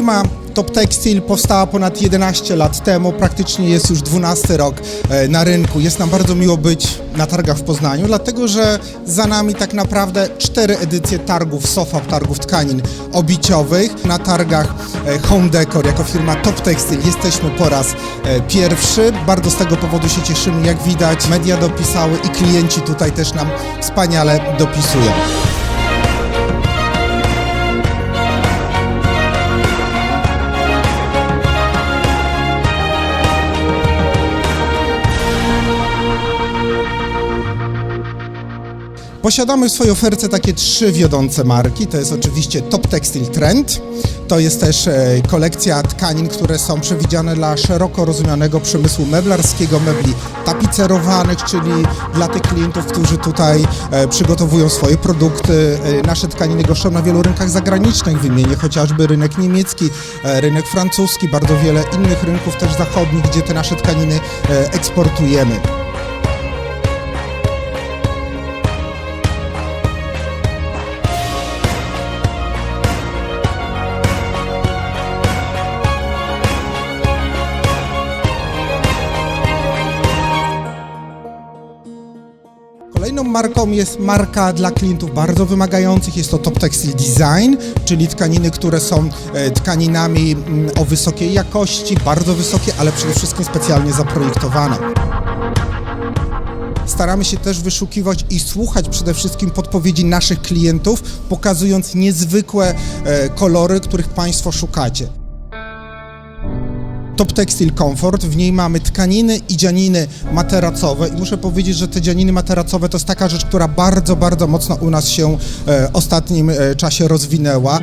Firma Top Textile powstała ponad 11 lat temu, praktycznie jest już 12 rok e, na rynku. Jest nam bardzo miło być na targach w Poznaniu, dlatego że za nami tak naprawdę cztery edycje targów SOFA, targów tkanin obiciowych. Na targach e, Home Decor jako firma Top Textile jesteśmy po raz e, pierwszy. Bardzo z tego powodu się cieszymy, jak widać media dopisały i klienci tutaj też nam wspaniale dopisują. Posiadamy w swojej ofercie takie trzy wiodące marki. To jest oczywiście Top Textile Trend. To jest też e, kolekcja tkanin, które są przewidziane dla szeroko rozumianego przemysłu meblarskiego, mebli tapicerowanych, czyli dla tych klientów, którzy tutaj e, przygotowują swoje produkty. E, Nasze tkaniny goszczą na wielu rynkach zagranicznych. Wymienię chociażby rynek niemiecki, rynek francuski, bardzo wiele innych rynków też zachodnich, gdzie te nasze tkaniny eksportujemy. Kolejną marką jest marka dla klientów bardzo wymagających. Jest to Top Textile Design, czyli tkaniny, które są e, tkaninami mm, o wysokiej jakości, bardzo wysokie, ale przede wszystkim specjalnie zaprojektowane. Staramy się też wyszukiwać i słuchać przede wszystkim podpowiedzi naszych klientów, pokazując niezwykłe e, kolory, których Państwo szukacie. Top Textile Comfort. W niej mamy tkaniny i dzianiny materacowe i muszę powiedzieć, że te dzianiny materacowe to jest taka rzecz, która bardzo, bardzo mocno u nas się e, ostatnim e, czasie rozwinęła.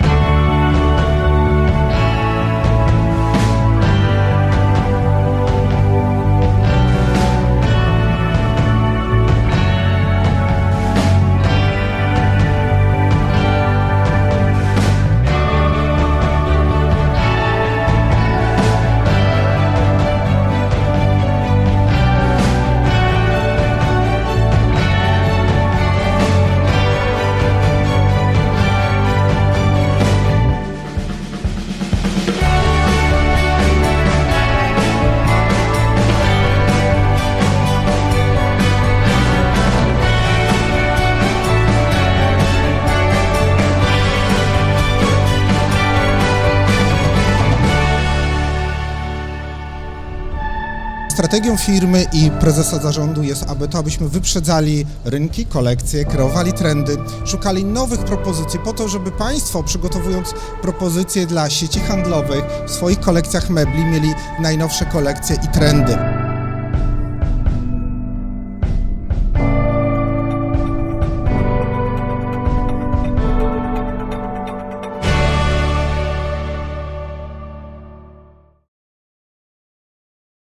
Strategią firmy i prezesa zarządu jest, aby to, abyśmy wyprzedzali rynki, kolekcje, kreowali trendy, szukali nowych propozycji po to, żeby Państwo przygotowując propozycje dla sieci handlowych w swoich kolekcjach mebli mieli najnowsze kolekcje i trendy.